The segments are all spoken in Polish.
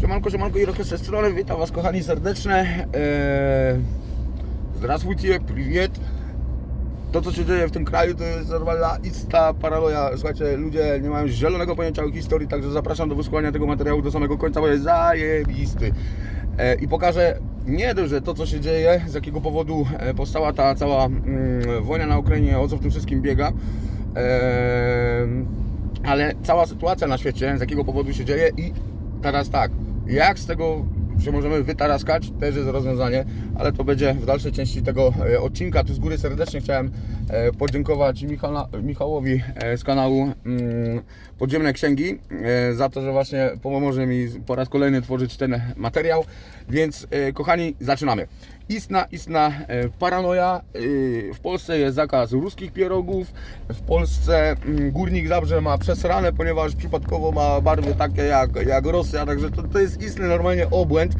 Siemanko, siemanko, Irokes z tej strony, witam Was kochani serdecznie. Eee, Zdrasujcie, priwiet. To co się dzieje w tym kraju to jest normalna ista paranoja. Słuchajcie, ludzie nie mają zielonego pojęcia o historii, także zapraszam do wysłuchania tego materiału do samego końca, bo jest zajebisty. Eee, I pokażę nie dość, że to co się dzieje, z jakiego powodu e, powstała ta cała mm, wojna na Ukrainie, o co w tym wszystkim biega. Eee, ale cała sytuacja na świecie, z jakiego powodu się dzieje i teraz tak, jak z tego się możemy wytaraskać, też jest rozwiązanie, ale to będzie w dalszej części tego e, odcinka. Tu z góry serdecznie chciałem e, podziękować Michałowi e, z kanału mm, Podziemne Księgi za to, że właśnie pomoże mi po raz kolejny tworzyć ten materiał. Więc kochani, zaczynamy. Istna, istna paranoja. W Polsce jest zakaz ruskich pierogów. W Polsce mm, górnik Zabrze ma przesrane, ponieważ przypadkowo ma barwy takie jak, jak Rosja. Także to, to jest istny normalnie obłęd.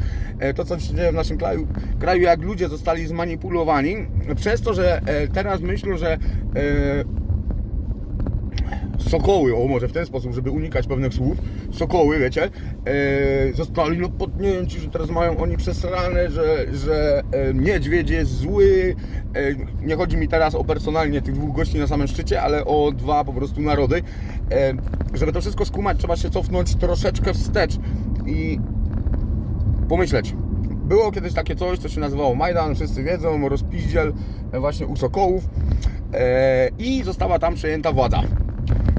To, co się dzieje w naszym kraju, kraju, jak ludzie zostali zmanipulowani. Przez to, że e, teraz myślą, że e, sokoły, o może w ten sposób, żeby unikać pewnych słów, sokoły, wiecie, e, zostali no podnięci, że teraz mają oni przesrane, że, że niedźwiedź jest zły. Nie chodzi mi teraz o personalnie tych dwóch gości na samym szczycie, ale o dwa po prostu narody. Żeby to wszystko skumać, trzeba się cofnąć troszeczkę wstecz i pomyśleć. Było kiedyś takie coś, co się nazywało Majdan, wszyscy wiedzą, rozpiździel e, właśnie u Sokołów e, i została tam przejęta władza.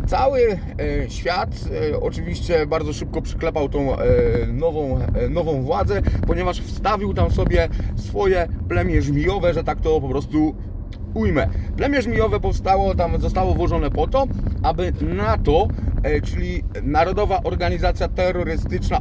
Cały e, świat oczywiście bardzo szybko przyklepał tą nową, nową władzę, ponieważ wstawił tam sobie swoje plemię żmijowe, że tak to po prostu ujmę. Plemię żmijowe powstało, tam zostało włożone po to, aby NATO, czyli Narodowa Organizacja Terrorystyczna,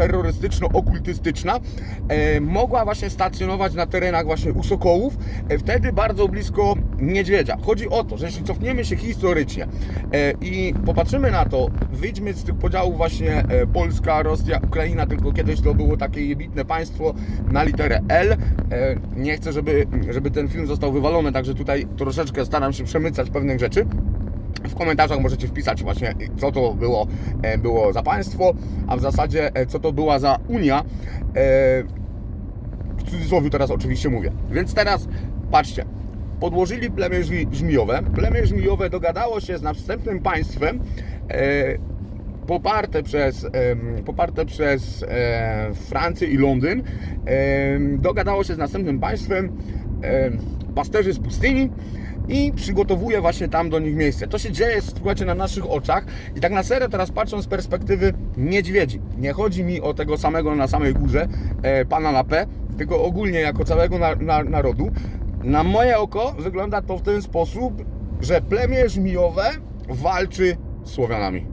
terrorystyczno-okultystyczna e, mogła właśnie stacjonować na terenach właśnie u Sokołów, e, wtedy bardzo blisko niedźwiedzia. Chodzi o to, że jeśli cofniemy się historycznie e, i popatrzymy na to, wyjdźmy z tych podziałów właśnie Polska, Rosja, Ukraina, tylko kiedyś to było takie jebitne państwo na literę L. Nie chcę, żeby, żeby ten film został wywalony, także tutaj troszeczkę staram się przemycać pewnych rzeczy. W komentarzach możecie wpisać właśnie, co to było, e, było za państwo, a w zasadzie e, co to była za Unia. E, W cudzysłowie teraz oczywiście mówię. Więc teraz patrzcie. Podłożyli plemię żmi- żmijowe. Plemię żmijowe dogadało się z następnym państwem poparte przez, poparte przez Francję i Londyn. Dogadało się z następnym państwem em, pasterzy z pustyni i przygotowuje właśnie tam do nich miejsce. To się dzieje, słuchajcie, na naszych oczach i tak na serio teraz patrząc z perspektywy niedźwiedzi. Nie chodzi mi o tego samego na samej górze, e, pana na P, tylko ogólnie jako całego na, na, narodu. Na moje oko wygląda to w ten sposób, że plemię żmijowe walczy z Słowianami.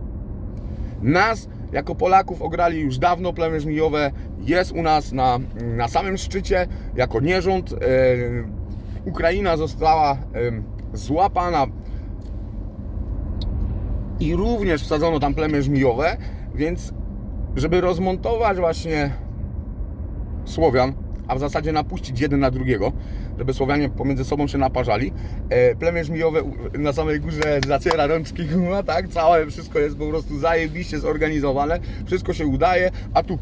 Nas jako Polaków ograli już dawno plemię żmijowe, jest u nas na, na samym szczycie jako nierząd. E, Ukraina została złapana i również wsadzono tam plemię żmijowe, więc żeby rozmontować właśnie Słowian, a w zasadzie napuścić jeden na drugiego, żeby Słowianie pomiędzy sobą się naparzali. E, plemię żmijowe na samej górze zaciera rączki, no tak, całe wszystko jest po prostu zajebiście zorganizowane, wszystko się udaje, a tu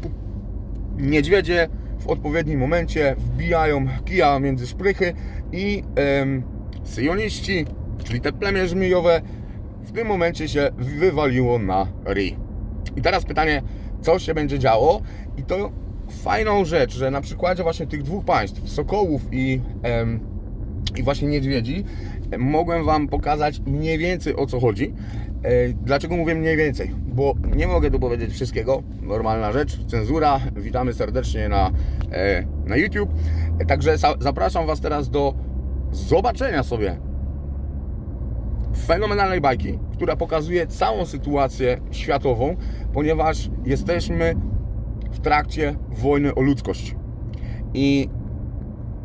niedźwiedzie w odpowiednim momencie wbijają kija między szprychy i em, syjoniści, czyli te plemię żmijowe, w tym momencie się wywaliło na ryj. I teraz pytanie, co się będzie działo? I to fajną rzecz, że na przykładzie właśnie tych dwóch państw, Sokołów i, i właśnie Niedźwiedzi, em, mogłem Wam pokazać mniej więcej o co chodzi. E, Dlaczego mówię mniej więcej? Bo nie mogę tu powiedzieć wszystkiego, normalna rzecz, cenzura, witamy serdecznie na, e, na YouTube. E, Także za- zapraszam Was teraz do zobaczenia sobie fenomenalnej bajki, która pokazuje całą sytuację światową, ponieważ jesteśmy w trakcie wojny o ludzkość. I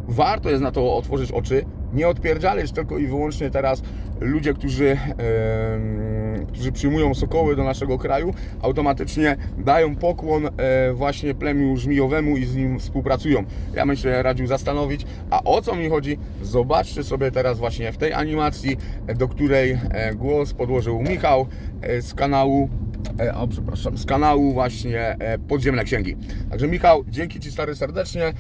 warto jest na to otworzyć oczy, nie odpierdzialić tylko i wyłącznie teraz ludzie, którzy, em, którzy przyjmują sokoły do naszego kraju, automatycznie dają pokłon e, właśnie plemiu żmijowemu i z nim współpracują. Ja bym się radził zastanowić, a o co mi chodzi? Zobaczcie sobie teraz właśnie w tej animacji, e, do której e, głos podłożył Michał e, z kanału e, o, przepraszam, z kanału właśnie e, Podziemne Księgi. Także Michał, dzięki Ci stary serdecznie.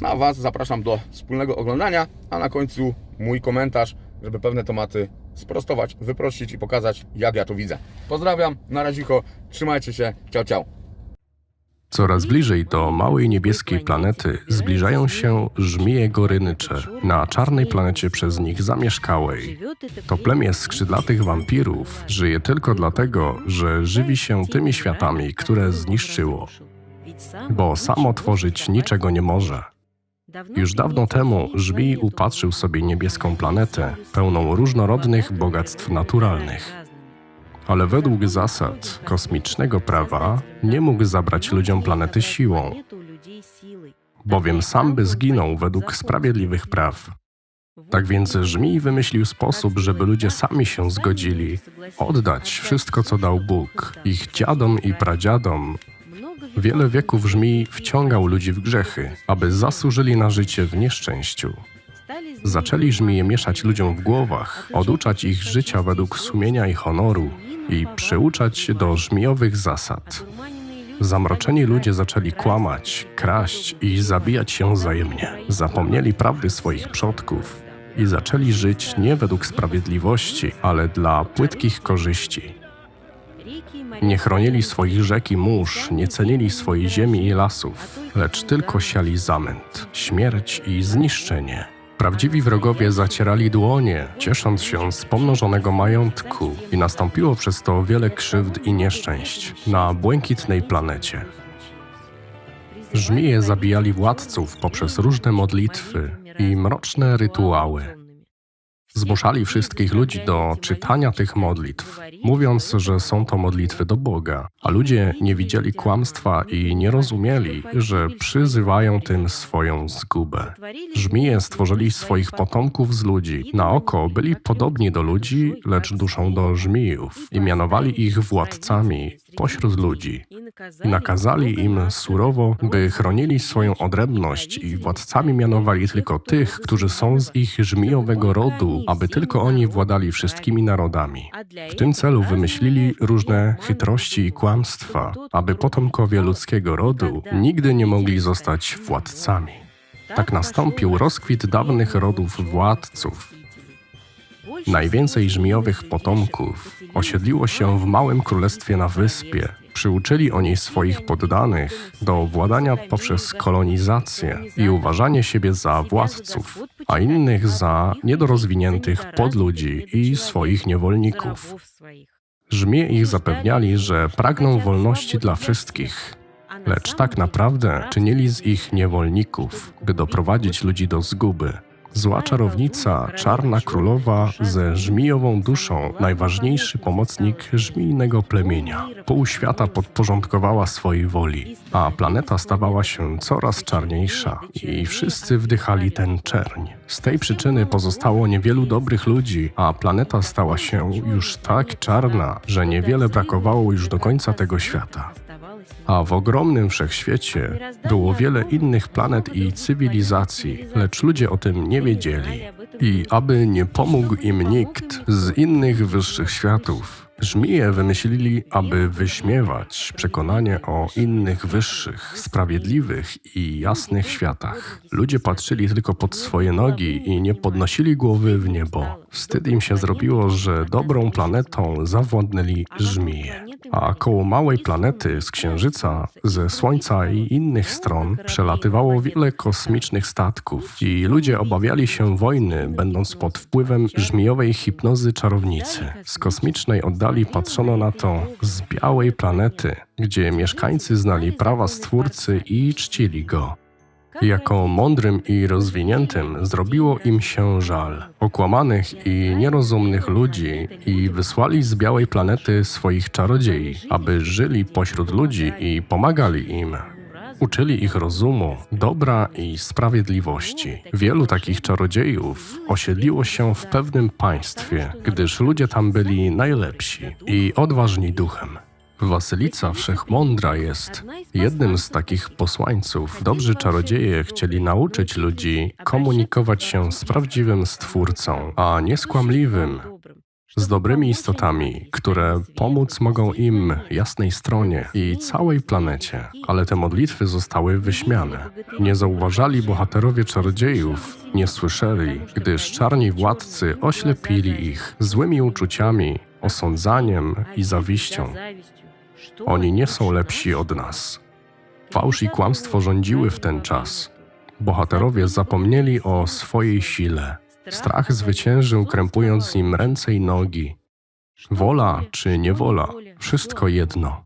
Na Was zapraszam do wspólnego oglądania, a na końcu mój komentarz, żeby pewne tematy sprostować, wyprościć i pokazać, jak ja to widzę. Pozdrawiam, na razicho, trzymajcie się, ciao, ciao. Coraz bliżej do małej niebieskiej planety zbliżają się żmije gorynycze na czarnej planecie przez nich zamieszkałej. To plemię skrzydlatych wampirów żyje tylko dlatego, że żywi się tymi światami, które zniszczyło, bo samo tworzyć niczego nie może. Już dawno temu żmij upatrzył sobie niebieską planetę, pełną różnorodnych bogactw naturalnych. Ale według zasad kosmicznego prawa nie mógł zabrać ludziom planety siłą, bowiem sam by zginął według sprawiedliwych praw. Tak więc żmij wymyślił sposób, żeby ludzie sami się zgodzili oddać wszystko, co dał Bóg, ich dziadom i pradziadom. Wiele wieków żmij wciągał ludzi w grzechy, aby zasłużyli na życie w nieszczęściu. Zaczęli żmije mieszać ludziom w głowach, oduczać ich życia według sumienia i honoru i przyuczać do żmijowych zasad. Zamroczeni ludzie zaczęli kłamać, kraść i zabijać się wzajemnie. Zapomnieli prawdy swoich przodków i zaczęli żyć nie według sprawiedliwości, ale dla płytkich korzyści. Nie chronili swoich rzek i mórz, nie cenili swojej ziemi i lasów, lecz tylko siali zamęt, śmierć i zniszczenie. Prawdziwi wrogowie zacierali dłonie, ciesząc się z pomnożonego majątku, i nastąpiło przez to wiele krzywd i nieszczęść na błękitnej planecie. Żmije zabijali władców poprzez różne modlitwy i mroczne rytuały. Zmuszali wszystkich ludzi do czytania tych modlitw, mówiąc, że są to modlitwy do Boga, a ludzie nie widzieli kłamstwa i nie rozumieli, że przyzywają tym swoją zgubę. Żmije stworzyli swoich potomków z ludzi. Na oko byli podobni do ludzi, lecz duszą do żmijów i mianowali ich władcami pośród ludzi. Nakazali im surowo, by chronili swoją odrębność i władcami mianowali tylko tych, którzy są z ich żmijowego rodu, aby tylko oni władali wszystkimi narodami. W tym celu wymyślili różne chytrości i kłamstwa, aby potomkowie ludzkiego rodu nigdy nie mogli zostać władcami. Tak nastąpił rozkwit dawnych rodów władców. Najwięcej żmijowych potomków osiedliło się w małym królestwie na wyspie. Przyuczyli oni swoich poddanych do władania poprzez kolonizację i uważanie siebie za władców, a innych za niedorozwiniętych podludzi i swoich niewolników. Żmie ich zapewniali, że pragną wolności dla wszystkich, lecz tak naprawdę czynili z ich niewolników, by doprowadzić ludzi do zguby. Zła czarownica, czarna królowa ze żmijową duszą, najważniejszy pomocnik żmijnego plemienia. Pół świata podporządkowała swojej woli, a planeta stawała się coraz czarniejsza i wszyscy wdychali ten czerń. Z tej przyczyny pozostało niewielu dobrych ludzi, a planeta stała się już tak czarna, że niewiele brakowało już do końca tego świata. A w ogromnym wszechświecie było wiele innych planet i cywilizacji, lecz ludzie o tym nie wiedzieli. I aby nie pomógł im nikt z innych wyższych światów, żmije wymyślili, aby wyśmiewać przekonanie o innych wyższych, sprawiedliwych i jasnych światach. Ludzie patrzyli tylko pod swoje nogi i nie podnosili głowy w niebo. Wstyd im się zrobiło, że dobrą planetą zawładnęli żmije. A koło małej planety z Księżyca, ze Słońca i innych stron przelatywało wiele kosmicznych statków i ludzie obawiali się wojny, będąc pod wpływem żmijowej hipnozy czarownicy. Z kosmicznej oddali patrzono na to z białej planety, gdzie mieszkańcy znali prawa Stwórcy i czcili Go. Jako mądrym i rozwiniętym zrobiło im się żal okłamanych i nierozumnych ludzi i wysłali z białej planety swoich czarodziei, aby żyli pośród ludzi i pomagali im. Uczyli ich rozumu, dobra i sprawiedliwości. Wielu takich czarodziejów osiedliło się w pewnym państwie, gdyż ludzie tam byli najlepsi i odważni duchem. Wasylica Wszechmądra jest jednym z takich posłańców. Dobrzy czarodzieje chcieli nauczyć ludzi komunikować się z prawdziwym Stwórcą, a nie z kłamliwym. Z dobrymi istotami, które pomóc mogą im, jasnej stronie i całej planecie. Ale te modlitwy zostały wyśmiane. Nie zauważali bohaterowie czarodziejów, nie słyszeli, gdyż czarni władcy oślepili ich złymi uczuciami, osądzaniem i zawiścią. Oni nie są lepsi od nas. Fałsz i kłamstwo rządziły w ten czas. Bohaterowie zapomnieli o swojej sile. Strach zwyciężył, krępując im ręce i nogi. Wola czy niewola, wszystko jedno.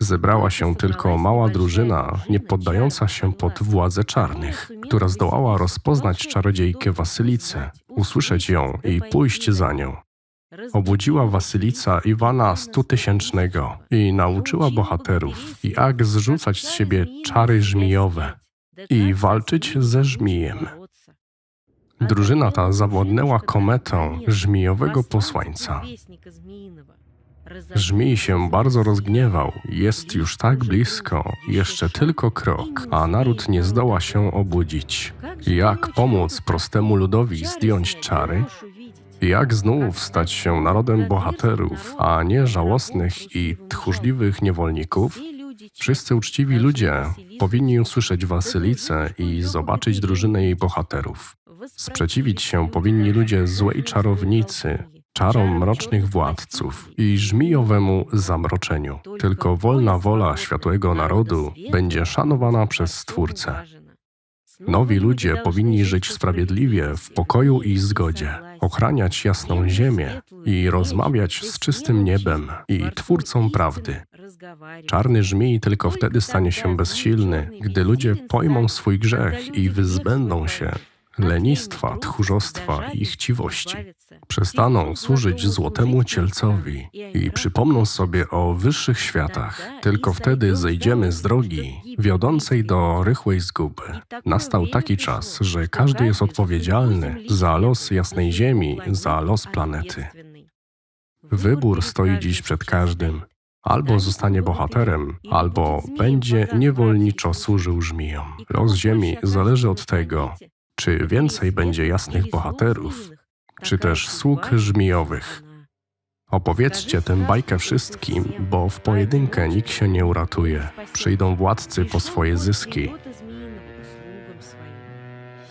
Zebrała się tylko mała drużyna, nie poddająca się pod władzę czarnych, która zdołała rozpoznać czarodziejkę Wasylicę, usłyszeć ją i pójść za nią. Obudziła Wasylica Iwana stutysięcznego i nauczyła bohaterów, jak zrzucać z siebie czary żmijowe i walczyć ze żmijem. Drużyna ta zawładnęła kometą żmijowego posłańca. Żmij się bardzo rozgniewał, jest już tak blisko, jeszcze tylko krok, a naród nie zdoła się obudzić. Jak pomóc prostemu ludowi zdjąć czary? Jak znów stać się narodem bohaterów, a nie żałosnych i tchórzliwych niewolników? Wszyscy uczciwi ludzie powinni usłyszeć Wasylicę i zobaczyć drużynę jej bohaterów. Sprzeciwić się powinni ludzie złej czarownicy, czarom mrocznych władców i żmijowemu zamroczeniu. Tylko wolna wola światłego narodu będzie szanowana przez Stwórcę. Nowi ludzie powinni żyć sprawiedliwie, w pokoju i zgodzie, ochraniać jasną ziemię i rozmawiać z czystym niebem i Twórcą prawdy. Czarny żmij tylko wtedy stanie się bezsilny, gdy ludzie pojmą swój grzech i wyzbędą się lenistwa, tchórzostwa i chciwości. Przestaną służyć złotemu cielcowi i przypomną sobie o wyższych światach. Tylko wtedy zejdziemy z drogi wiodącej do rychłej zguby. Nastał taki czas, że każdy jest odpowiedzialny za los jasnej ziemi, za los planety. Wybór stoi dziś przed każdym. Albo zostanie bohaterem, albo będzie niewolniczo służył żmijom. Los ziemi zależy od tego, czy więcej będzie jasnych bohaterów, czy też sług żmijowych. Opowiedzcie tę bajkę wszystkim, bo w pojedynkę nikt się nie uratuje. Przyjdą władcy po swoje zyski,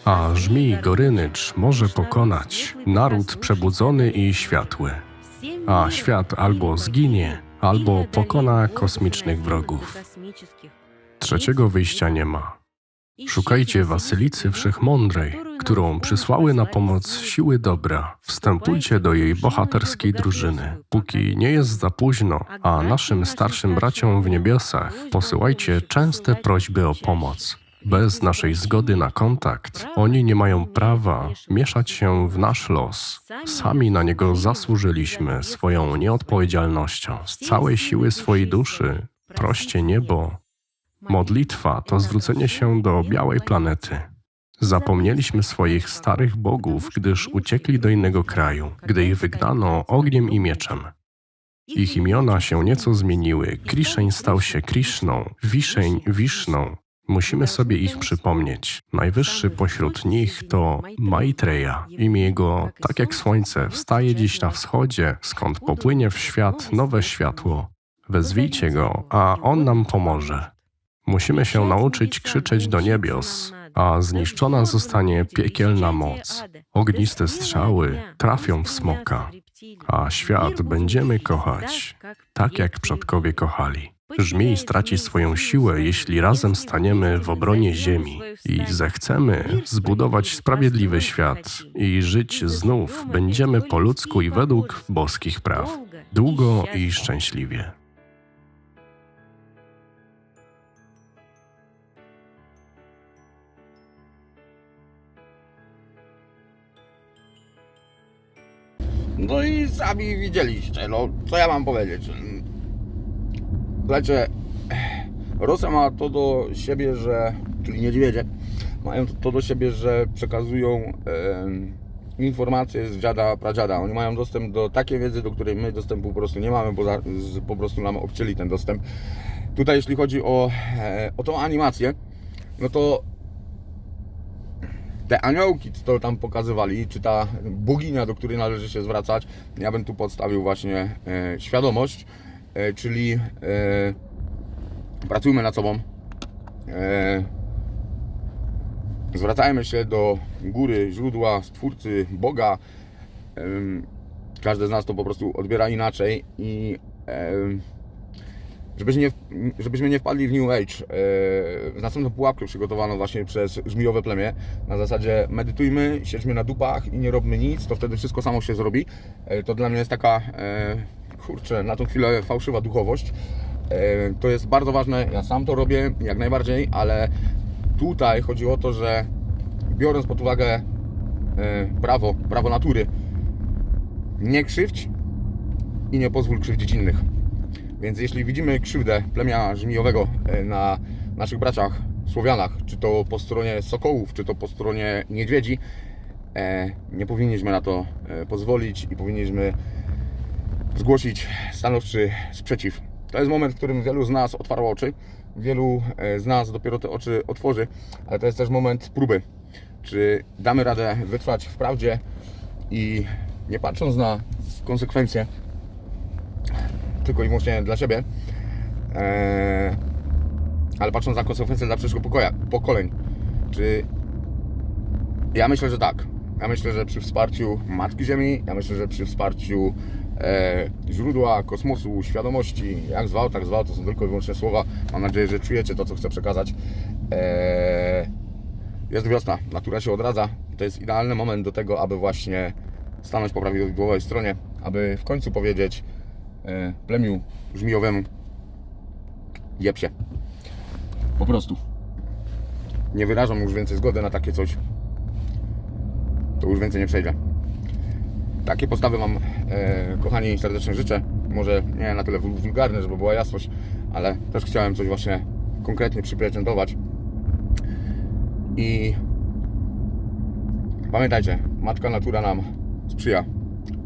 a żmij Gorynycz może pokonać naród przebudzony i światły. A świat albo zginie, albo pokona kosmicznych wrogów. Trzeciego wyjścia nie ma. Szukajcie Wasylicy Wszechmądrej, którą przysłały na pomoc siły dobra. Wstępujcie do jej bohaterskiej drużyny. Póki nie jest za późno, a naszym starszym braciom w niebiosach posyłajcie częste prośby o pomoc. Bez naszej zgody na kontakt, oni nie mają prawa mieszać się w nasz los. Sami na niego zasłużyliśmy swoją nieodpowiedzialnością. Z całej siły swojej duszy proście niebo Modlitwa to zwrócenie się do białej planety. Zapomnieliśmy swoich starych bogów, gdyż uciekli do innego kraju, gdy ich wygnano ogniem i mieczem. Ich imiona się nieco zmieniły. Kriszeń stał się Kriszną, Wiszeń Wiszną. Musimy sobie ich przypomnieć. Najwyższy pośród nich to Maitreya. Imię jego, tak jak słońce, wstaje dziś na wschodzie, skąd popłynie w świat nowe światło. Wezwijcie go, a on nam pomoże. Musimy się nauczyć krzyczeć do niebios, a zniszczona zostanie piekielna moc. Ogniste strzały trafią w smoka, a świat będziemy kochać, tak jak przodkowie kochali. Żmij straci swoją siłę, jeśli razem staniemy w obronie ziemi i zechcemy zbudować sprawiedliwy świat i żyć znów będziemy po ludzku i według boskich praw, długo i szczęśliwie. No i sami widzieliście, no co ja mam powiedzieć. Słuchajcie, Rosja ma to do siebie, że, czyli niedźwiedzie, mają to do siebie, że przekazują em, informacje z dziada, pradziada. Oni mają dostęp do takiej wiedzy, do której my dostępu po prostu nie mamy, bo za, po prostu nam obcięli ten dostęp. Tutaj jeśli chodzi o, e, o tą animację, no to te aniołki, co tam pokazywali, czy ta boginia, do której należy się zwracać, ja bym tu podstawił właśnie e, świadomość, e, czyli e, pracujmy nad sobą, e, zwracajmy się do góry, źródła, stwórcy, Boga. Em, Każdy z nas to po prostu odbiera inaczej i em, żebyśmy nie, żebyśmy nie wpadli w New Age, w następną pułapkę przygotowaną właśnie przez żmijowe plemię. Na zasadzie medytujmy, siedźmy na dupach i nie robmy nic, to wtedy wszystko samo się zrobi. E, To dla mnie jest taka, e, kurczę, na tą chwilę fałszywa duchowość. To jest bardzo ważne, ja sam to robię jak najbardziej, ale tutaj chodzi o to, że biorąc pod uwagę prawo, prawo natury, nie krzywdź i nie pozwól krzywdzić innych. Więc jeśli widzimy krzywdę plemienia żmijowego e, na naszych braciach Słowianach, czy to po stronie sokołów, czy to po stronie niedźwiedzi, e, nie powinniśmy na to e, pozwolić i powinniśmy zgłosić stanowczy sprzeciw. To jest moment, w którym wielu z nas otwarło oczy, wielu z nas dopiero te oczy otworzy, ale to jest też moment próby. Czy damy radę wytrwać w prawdzie i nie patrząc na konsekwencje, tylko i wyłącznie dla siebie, e, ale patrząc na konsekwencje dla przyszłych pokoja, pokoleń, czy ja myślę, że tak. Ja myślę, że przy wsparciu Matki Ziemi, ja myślę, że przy wsparciu e, źródła, kosmosu, świadomości, jak zwał, tak zwał, to są tylko i wyłącznie słowa. Mam nadzieję, że czujecie to, co chcę przekazać. E, jest wiosna, natura się odradza. To jest idealny moment do tego, aby właśnie stanąć po prawidłowej stronie, aby w końcu powiedzieć plemiu żmijowemu jeb się. Po prostu. Nie wyrażam już więcej zgody na takie coś. To już więcej nie przejdzie. Takie postawy Wam, e, kochani, serdecznie życzę. Może nie na tyle wul- wulgarne, żeby była jasność, ale też chciałem coś właśnie konkretnie przyprezentować. I pamiętajcie, Matka Natura nam sprzyja.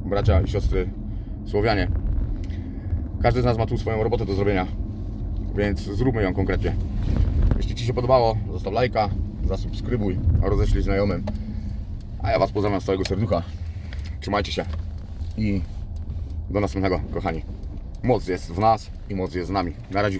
Bracia i siostry Słowianie. Każdy z nas ma tu swoją robotę do zrobienia, więc zróbmy ją konkretnie. Jeśli Ci się podobało, zostaw lajka, zasubskrybuj, roześlij znajomym. A ja Was pozdrawiam z całego serducha. Trzymajcie się i do następnego, kochani. Moc jest w nas i moc jest z nami. Na razie.